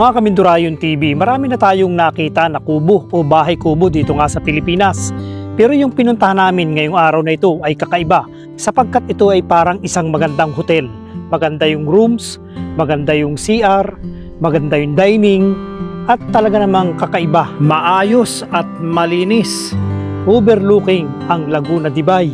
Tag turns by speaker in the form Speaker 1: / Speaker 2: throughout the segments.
Speaker 1: Mga Kamindurayon TV, marami na tayong nakita na kubo o bahay kubo dito nga sa Pilipinas. Pero yung pinuntahan namin ngayong araw na ito ay kakaiba sapagkat ito ay parang isang magandang hotel. Maganda yung rooms, maganda yung CR, maganda yung dining, at talaga namang kakaiba. Maayos at malinis. Overlooking ang Laguna de Bay.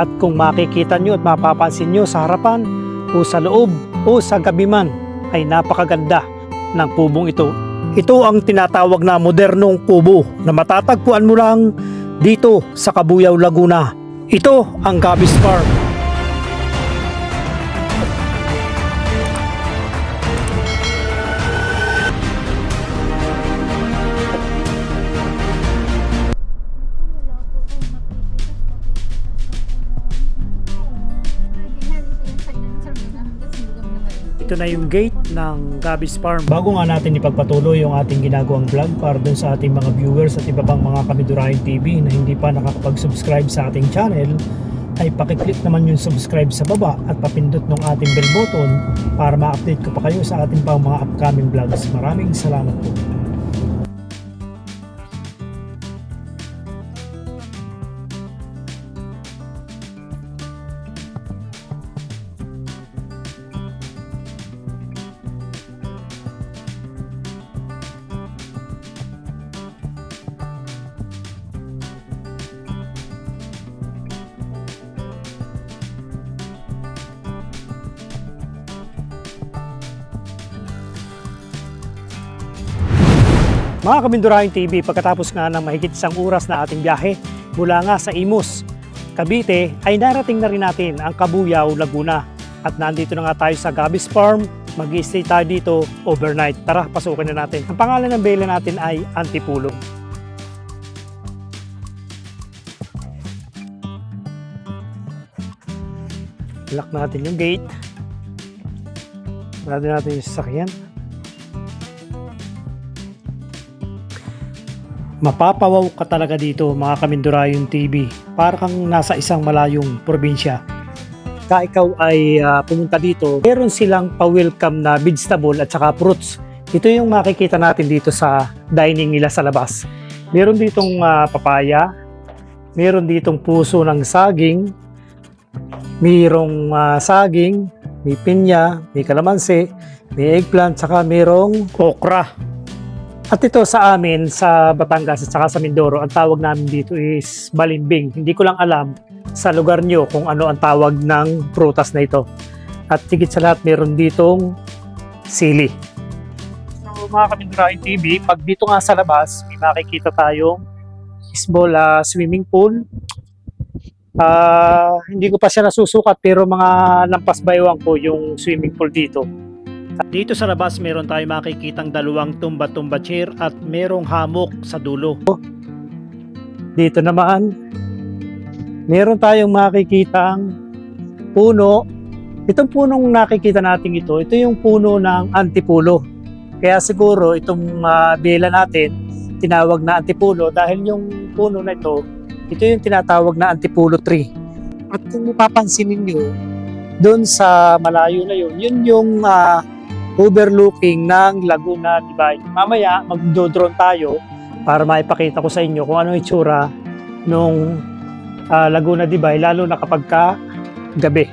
Speaker 1: At kung makikita nyo at mapapansin nyo sa harapan o sa loob o sa gabi man ay napakaganda ng kubong ito. Ito ang tinatawag na modernong kubo na matatagpuan mo lang dito sa Kabuyaw, Laguna. Ito ang Gabis Farm. Ito na yung gate ng Gabis Farm. Bago nga natin ipagpatuloy yung ating ginagawang vlog para dun sa ating mga viewers at iba pang mga Kamidurahin TV na hindi pa nakakapag-subscribe sa ating channel, ay pakiclick naman yung subscribe sa baba at papindot ng ating bell button para ma-update ko pa kayo sa ating pang mga upcoming vlogs. Maraming salamat po. Mga Kamindurahin TV, pagkatapos nga ng mahigit isang oras na ating biyahe mula nga sa Imus, Cavite, ay narating na rin natin ang Kabuyaw, Laguna. At nandito na nga tayo sa Gabis Farm, mag stay tayo dito overnight. Tara, pasukin na natin. Ang pangalan ng bela natin ay Antipulo. Lock natin yung gate. Sarado natin yung sasakyan. Mapapawaw ka talaga dito mga Kamindurayon TV. Para kang nasa isang malayong probinsya. Ka ikaw ay ah, pumunta dito, meron silang pa-welcome na vegetable at saka fruits. Ito yung makikita natin dito sa dining nila sa labas. Meron ditong ah, papaya, meron ditong puso ng saging, mayroong ah, saging, may pinya, may kalamansi, may eggplant, saka mayroong okra. At ito sa amin, sa Batangas at saka sa Mindoro, ang tawag namin dito is balimbing. Hindi ko lang alam sa lugar nyo kung ano ang tawag ng prutas na ito. At higit sa lahat, meron ditong sili. So mga Kamindurahin TV, pag dito nga sa labas, may makikita tayong small ah, swimming pool. Ah, hindi ko pa siya nasusukat pero mga lampas baywang ko yung swimming pool dito. Dito sa labas meron tayo makikitang dalawang tumba-tumba chair at merong hamok sa dulo. Dito naman, meron tayong makikitang puno. Itong punong nakikita natin ito, ito yung puno ng antipulo. Kaya siguro itong ah, bela natin, tinawag na antipulo dahil yung puno na ito, ito yung tinatawag na antipulo tree. At kung mapapansin ninyo, doon sa malayo na yun, yun yung ah, overlooking ng Laguna de Bay. Mamaya, magdo-drone tayo para maipakita ko sa inyo kung ano itsura nung ah, Laguna de Bay, lalo na kapag ka gabi.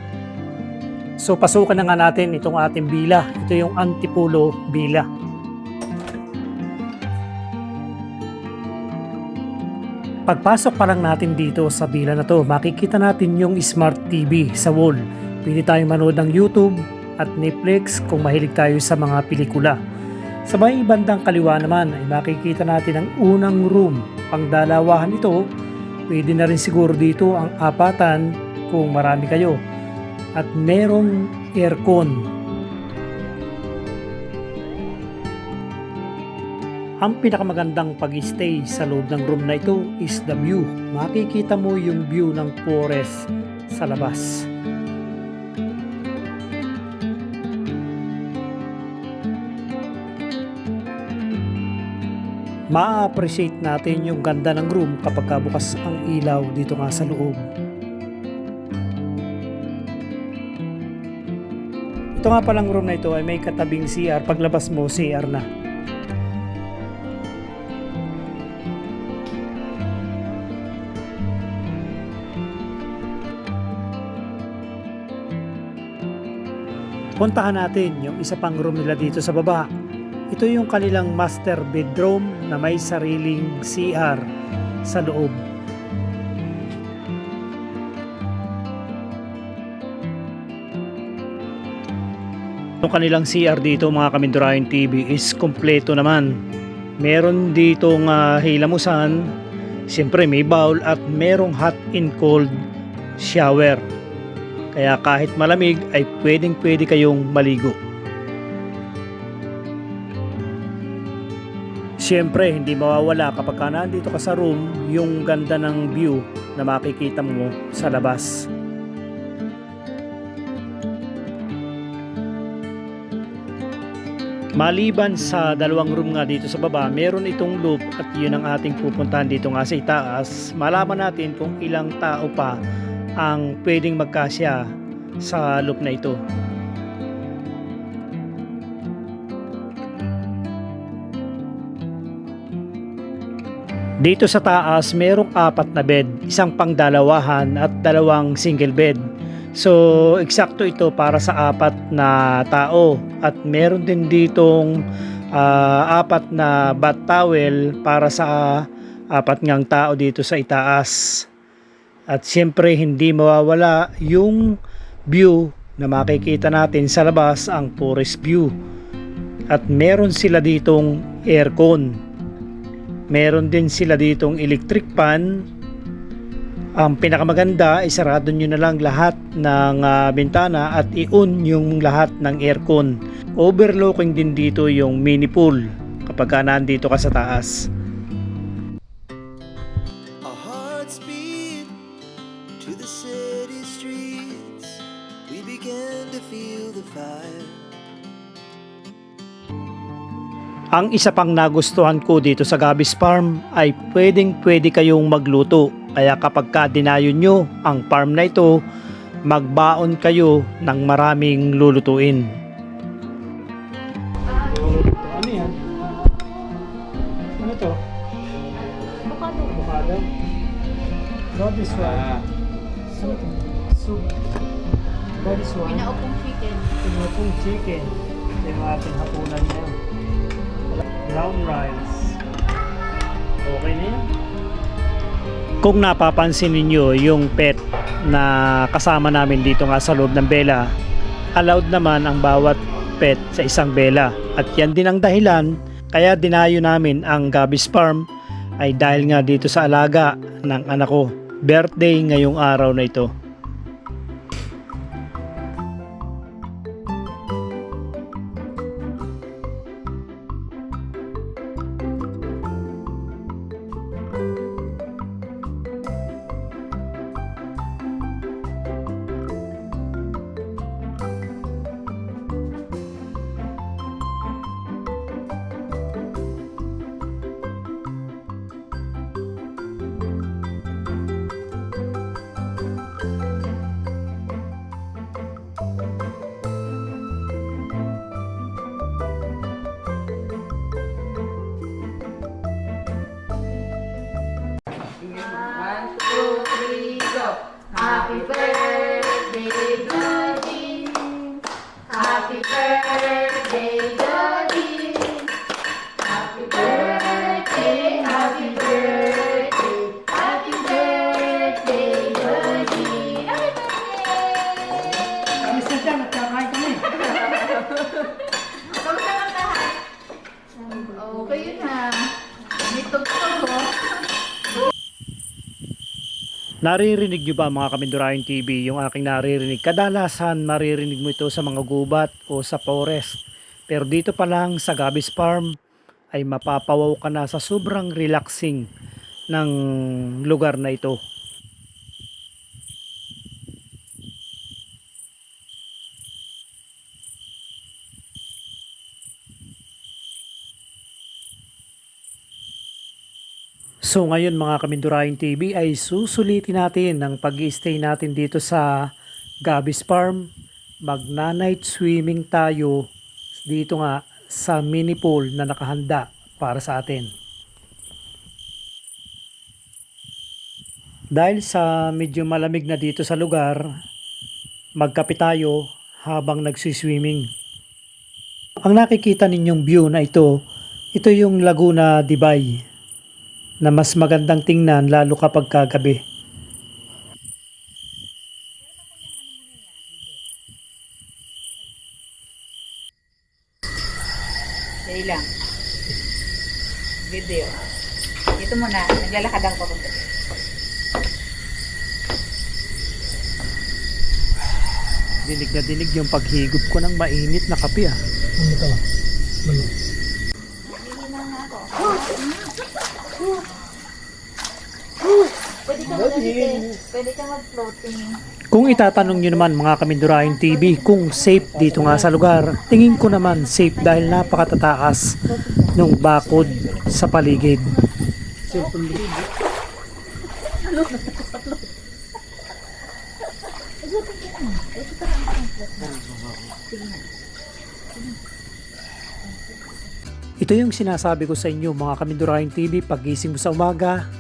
Speaker 1: So, pasukan na nga natin itong ating bila. Ito yung Antipulo Bila. Pagpasok pa lang natin dito sa bila na to, makikita natin yung Smart TV sa wall. Pwede tayong manood ng YouTube at Netflix kung mahilig tayo sa mga pelikula. Sa may bandang kaliwa naman ay makikita natin ang unang room. Pangdalawahan ito, pwede na rin siguro dito ang apatan kung marami kayo. At merong aircon. Ang pinakamagandang pag-stay sa loob ng room na ito is the view. Makikita mo yung view ng forest sa labas. Ma-appreciate natin yung ganda ng room kapag bukas ang ilaw dito nga sa loob. Ito nga palang room na ito ay may katabing CR. Paglabas mo, CR na. Puntahan natin yung isa pang room nila dito sa baba. Ito yung kanilang master bedroom na may sariling CR sa loob. Yung kanilang CR dito mga Kamindurahin TV is kompleto naman. Meron ditong uh, hilamusan, siyempre may bowl at merong hot and cold shower. Kaya kahit malamig ay pwedeng pwede kayong maligo. Siyempre, hindi mawawala kapag ka nandito ka sa room yung ganda ng view na makikita mo sa labas. Maliban sa dalawang room nga dito sa baba, meron itong loop at yun ang ating pupuntahan dito nga sa itaas. Malaman natin kung ilang tao pa ang pwedeng magkasya sa loop na ito. Dito sa taas, merong apat na bed, isang pangdalawahan at dalawang single bed. So, eksakto ito para sa apat na tao at meron din ditong ah, apat na bath towel para sa apat ngang tao dito sa itaas. At siyempre hindi mawawala yung view na makikita natin sa labas ang forest view. At meron sila ditong aircon. Meron din sila ditong electric fan. Ang pinakamaganda, isarado nyo na lang lahat ng ah, bintana at i-on yung lahat ng aircon. Overlooking din dito yung mini pool kapag ka nandito ka sa taas. Ang isa pang nagustuhan ko dito sa Gabis Farm ay pwedeng pwede kayong magluto. Kaya kapag ka dinayo nyo ang farm na ito, magbaon kayo ng maraming lulutuin. Ano yan? Ano to?
Speaker 2: Avocado.
Speaker 1: Avocado? Not this one. Ano to? Soup. That is one.
Speaker 2: Pinaupong chicken.
Speaker 1: Pinapong chicken. Ito yung ating hapunan ngayon. Brown rice. Okay na yan. Kung napapansin ninyo yung pet na kasama namin dito nga sa loob ng bela, allowed naman ang bawat pet sa isang bela. At yan din ang dahilan kaya dinayo namin ang Gabis Farm ay dahil nga dito sa alaga ng anak ko. Birthday ngayong araw na ito.
Speaker 2: Happy birthday, Jody. Happy birthday, Jody. Happy birthday, happy birthday,
Speaker 1: Naririnig nyo ba mga Kamindurahin TV yung aking naririnig? Kadalasan maririnig mo ito sa mga gubat o sa forest. Pero dito pa lang sa Gabis Farm ay mapapawaw ka na sa sobrang relaxing ng lugar na ito. So ngayon mga Kamindurahin TV ay susulitin natin ang pag stay natin dito sa Gabis Farm magna-night swimming tayo dito nga sa mini pool na nakahanda para sa atin. Dahil sa medyo malamig na dito sa lugar, magkape tayo habang nagsiswimming. Ang nakikita ninyong view na ito, ito yung Laguna Dibay na mas magandang tingnan lalo kapag kagabi.
Speaker 2: Dali lang. Video. Ito muna, naglalakad ako papunta.
Speaker 1: Dinig na dinig yung paghigop ko ng mainit na kape ah. Ano to?
Speaker 2: Mag-floating. Pwede ka mag-floating.
Speaker 1: Kung itatanong nyo naman mga Kamindurahin TV kung safe dito nga sa lugar, tingin ko naman safe dahil napakatataas ng bakod sa paligid. Ito yung sinasabi ko sa inyo mga Kamindurahin TV paggising mo sa umaga,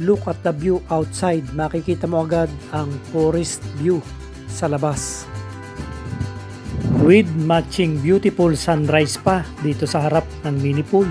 Speaker 1: look at the view outside. Makikita mo agad ang forest view sa labas. With matching beautiful sunrise pa dito sa harap ng mini pool.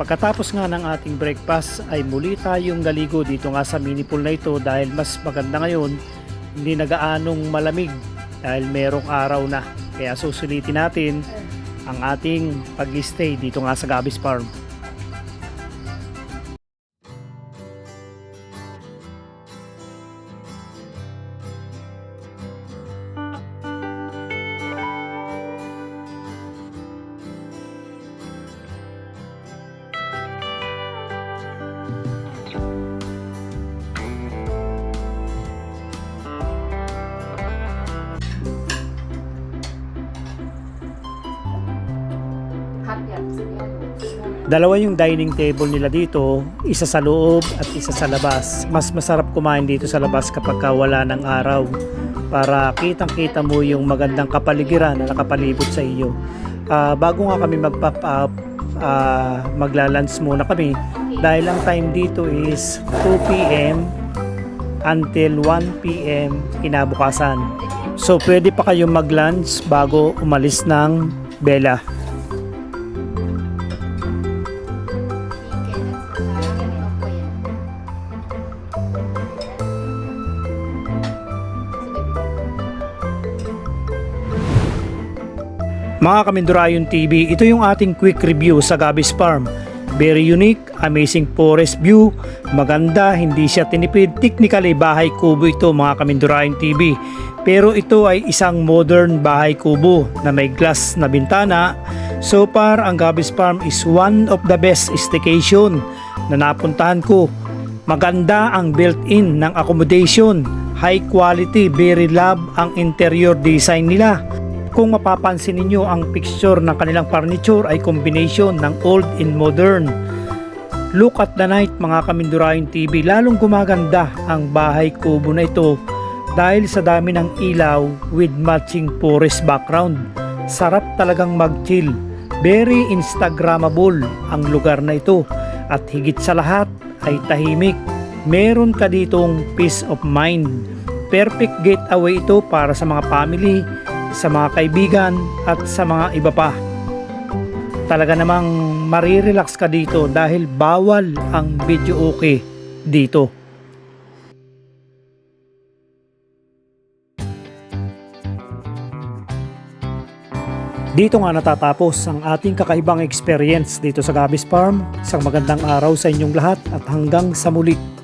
Speaker 1: Pagkatapos nga ng ating breakfast ay muli tayong galigo dito nga sa mini pool na ito dahil mas maganda ngayon hindi nagaanong malamig dahil merong araw na. Kaya susulitin natin ang ating pag-stay dito nga sa Gabis Farm. Dalawa yung dining table nila dito, isa sa loob at isa sa labas. Mas masarap kumain dito sa labas kapag ka wala ng araw para kitang-kita mo yung magandang kapaligiran na nakapalibot sa iyo. Ah, bago nga kami magpap up, ah, magla-lunch muna kami dahil ang time dito is 2 p.m. until 1 p.m. kinabukasan. So pwede pa kayong mag-lunch bago umalis ng Bella. Mga Kamindurayon TV, ito yung ating quick review sa Gabis Farm. Very unique, amazing forest view, maganda, hindi siya tinipid. Technically, bahay kubo ito mga Kamindurayon TV. Pero ito ay isang modern bahay kubo na may glass na bintana. So far, ang Gabis Farm is one of the best staycation na napuntahan ko. Maganda ang built-in ng accommodation. High quality, very love ang interior design nila. Kung mapapansin ninyo ang picture ng kanilang furniture ay combination ng old and modern. Look at the night mga Kamindurahin TV, lalong gumaganda ang bahay kubo na ito dahil sa dami ng ilaw with matching forest background. Sarap talagang mag-chill. Very Instagrammable ang lugar na ito at higit sa lahat ay tahimik. Meron ka ditong peace of mind. Perfect getaway ito para sa mga family, sa mga kaibigan at sa mga iba pa. Talaga namang marirelax ka dito dahil bawal ang video okay dito. Dito nga natatapos ang ating kakaibang experience dito sa Gabis Farm. Isang magandang araw sa inyong lahat at hanggang sa muli.